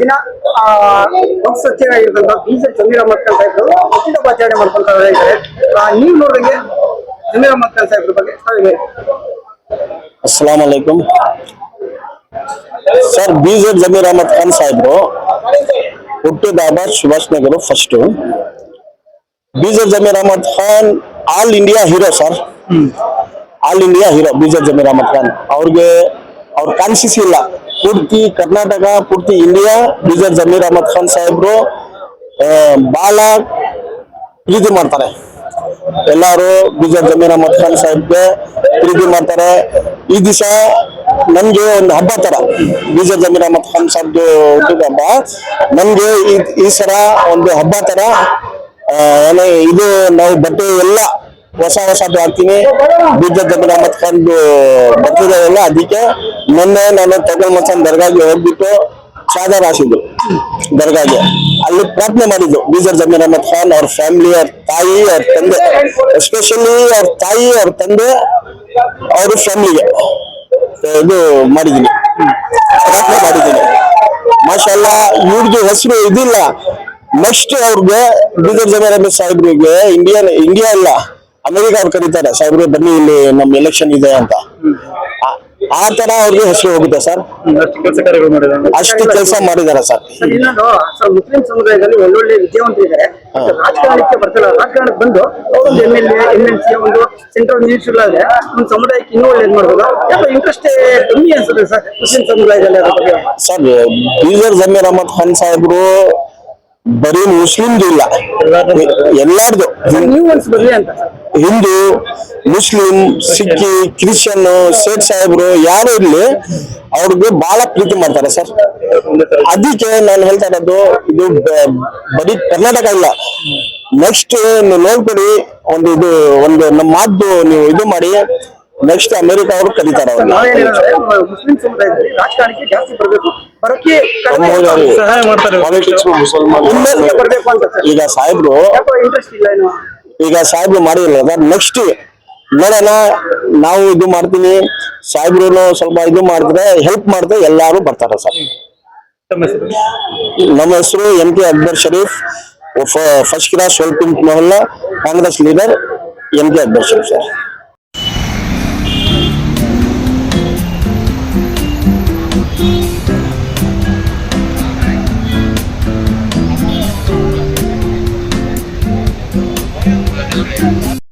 ದಿನ ಆ, ಪಕ್ಷ ಸಚಿವರಾಗಿರ್ತಕ್ಕಂಥ ಬಿ ಜೆ ಜಮೀರ್ ಅಹಮದ್ ಖಾನ್ ಸಾಹೇಬ್ರು ಹುಟ್ಟುಹಬ್ಬಾಚರಣೆ ಮಾಡ್ಕೊಂತ ಇದ್ದಾರೆ. ನೀವು ನೋಡಿದಂಗೆ ಜಮೀರ್ ಮಕ್ಕಳ ಸಾಹೇಬರ ಬಗ್ಗೆ. ಅಸ್ಸಲಾಂ ವಲೈಕುಂ sir B J Zameer Ahmed Khan ಸಾಹೇಬ್ರು ಹುಟ್ಟಿದಾಗ Subhash Nagar first B J Zameer Ahmed Khan all India hero sir. All India hero B J Zameer Ahmed Khan. ಅವ್ರಿಗೆ ಅವ್ರ ಕಾನ್ಸಿಸಿ ಇಲ್ಲ. ಪೂರ್ತಿ ಕರ್ನಾಟಕ ಪೂರ್ತಿ ಇಂಡಿಯಾ ಜೆಡ್ ಜಮೀರ್ ಅಹಮದ್ ಖಾನ್ ಸಾಹೇಬ್ರು ಬಾಲ ಬಾಳ ಪ್ರೀತಿ ಮಾಡ್ತಾರೆ. ಎಲ್ಲಾರು ಬಿಜರ್ ಜಮೀರ್ ಅಹಮದ್ ಖಾನ್ ಸಾಹೇಬ್ಗೆ ಪ್ರೀತಿ ಮಾಡ್ತಾರೆ. ಈ ದಿವಸ ನನ್ಗೆ ಒಂದು ಹಬ್ಬ ತರ. ಬಿಜರ್ ಜಮೀರ್ ಅಹಮದ್ ಖಾನ್ ಸಾಹೇಬ್ದು ಹುಟ್ಟಿದ ಹಬ್ಬ. ನನ್ಗೆ ಈ- ಸರ ಒಂದು ಹಬ್ಬ ತರ. ಇದು ನಾವು ಬಟ್ಟೆ ಎಲ್ಲ ಹೊಸ ಹೊಸದು ಹಾಕ್ತೀನಿ. ಬಿಜರ್ ಜಮೀರ್ ಅಹಮದ್ ಖಾನ್ ಬರ್ತಿದೆ ಎಲ್ಲ ಅದಕ್ಕೆ ಮೊನ್ನೆ ನಾನು ತಗೊಂಡ್ ಮಚ್ಚನ್ ದರ್ಗಾಗೆ ಹೋಗ್ಬಿಟ್ಟು ಚಾದರ್ ಹಾಸಿದ್ರು ದರ್ಗಾಗೆ. ಅಲ್ಲಿ ಪ್ರಾರ್ಥನೆ ಮಾಡಿದ್ರು ಬೀಜರ್ ಜಮೀರ್ ಅಹಮದ್ ಖಾನ್ ಅವ್ರ ಫ್ಯಾಮಿಲಿ, ಅವ್ರ ತಾಯಿ, ಅವ್ರ ತಂದೆ. ಎಸ್ಪೆಷಲಿ ಅವ್ರ ತಾಯಿ, ಅವ್ರ ತಂದೆ, ಅವ್ರ ಫ್ಯಾಮಿಲಿಗೆ. ಇದು ಮಾಡಿದ್ದೀನಿ. ಪ್ರಾರ್ಥನೆ ಮಾಡಿದ್ದೀನಿ. ಮಾಶಾಲ್ಲ ಇವ್ರದ್ದು ಹೆಸರು ಇದಿಲ್ಲ. ನೆಕ್ಸ್ಟ್ ಅವ್ರಿಗೆ ಬೀಜರ್ ಜಮೀರ್ ಅಹಮದ್ ಸಾಹೇಬ್ರಿಗೆ ಇಂಡಿಯಾ ಇಂಡಿಯಾ ಅಲ್ಲ, ಅಮೆರಿಕ ಅವ್ರು ಕರೀತಾರೆ. ಸಾಹೇಬ್ರೆ, ಬನ್ನಿ ಇಲ್ಲಿ ನಮ್ಮ ಎಲೆಕ್ಷನ್ ಇದೆ ಅಂತ. ಆ- ತರ ಅವ್ರಿಗೆ ಹೆಸರು ಹೋಗುತ್ತೆ ಸರ್. ಅಷ್ಟು ಕೆಲಸ ಮಾಡಿದಾರ ಮಾಡಿದ್ದಾರೆ. ಅಷ್ಟು ಕೆಲಸ ಮಾಡಿದಾರೆ ಸರ್. ಮುಸ್ಲಿಂ ಸಮುದಾಯದಲ್ಲಿ ಒಳ್ಳೊಳ್ಳೆ ವಿದ್ಯಾವಂತ ಇದ್ದಾರೆ. ಮತ್ತೆ ರಾಜಕಾರಣಕ್ಕೆ ಬರ್ತಿಲ್ಲ ರಾಜಕಾರಣಕ್ಕೆ ಬಂದು ಅವರೊಂದು M L A M L C ಒಂದು ಸೆಂಟ್ರಲ್ ಮಿನಿಸ್ಟರ್ ಆದ್ರೆ ಒಂದು ಸಮುದಾಯಕ್ಕೆ ಇನ್ನೂ ಒಳ್ಳೆ ಮಾಡ್ಬೋದು. ಯಾಕಂದ್ರೆ ಇಂಟ್ರೆಸ್ಟ್ ಕಮ್ಮಿ ಅನ್ಸುತ್ತೆ ಸರ್ ಮುಸ್ಲಿಂ ಸಮುದಾಯದಲ್ಲಿ ಸರ್ ಬೀದರ್ ಜಮೀರ್ ಅಹಮದ್ ಖಾನ್ ಸಾಹೇಬ್ರು ಬರೀ ಮುಸ್ಲಿಮ್ದು ಇಲ್ಲ. ಎಲ್ಲಾರ್ದು. Hindu Muslim Sikh Christian Sait ಸಾಹೇಬ್ರು ಯಾರು ಇರ್ಲಿ ಅವ್ರಿಗೆ ಬಹಳ ಪ್ರೀತಿ ಮಾಡ್ತಾರೆ ಸರ್. ಅದಕ್ಕೆ ನಾನು ಹೇಳ್ತಾ ಇರೋದು ಇದು ಬರೀ ಕರ್ನಾಟಕ ಇಲ್ಲ. ನೆಕ್ಸ್ಟ್ ನೀವು ನೋಡ್ಕೊಡಿ ಒಂದು ಇದು ಒಂದು ನಮ್ಮ ಮಾತು ನೀವು ಇದು ಮಾಡಿ ನೆಕ್ಸ್ಟ್ ಅಮೆರಿಕ ಅವರು ಕರೀತಾರೆ ಅವ್ರನ್ನ ಬರೋಕೆ ಕಡಿಮೆ. ಸಹಾಯ ಮಾಡ್ತಾರೆ ಮುಸಲ್ಮಾನ್ ಬರ್ಬೇಕು ಅಂತ ಸರ್. ಈಗ ಸಾಹೇಬ್ರು ಯಾಕೋ ಇಂಟ್ರೆಸ್ಟ್ ಇಲ್ಲ ಏನು. ಈಗ ಸಾಹೇಬ್ರು ಮಾಡಿಲ್ಲ ನೆಕ್ಸ್ಟ್ ನೋಡೋಣ ನಾವು ಇದು ಮಾಡ್ತೀನಿ ಸಾಹೇಬ್ರು ಸ್ವಲ್ಪ ಇದು ಮಾಡಿದ್ರೆ ಹೆಲ್ಪ್ ಮಾಡಿದ್ರೆ ಎಲ್ಲಾರು ಬರ್ತಾರೆ ಸರ್. ತಮ್ಮ ಹೆಸರು? ನಮ್ಮ ಹೆಸರು M K Akbar Sharif first class ಸ್ವಲ್ಪ Mohalla Congress leader M K Akbar Sharif sir.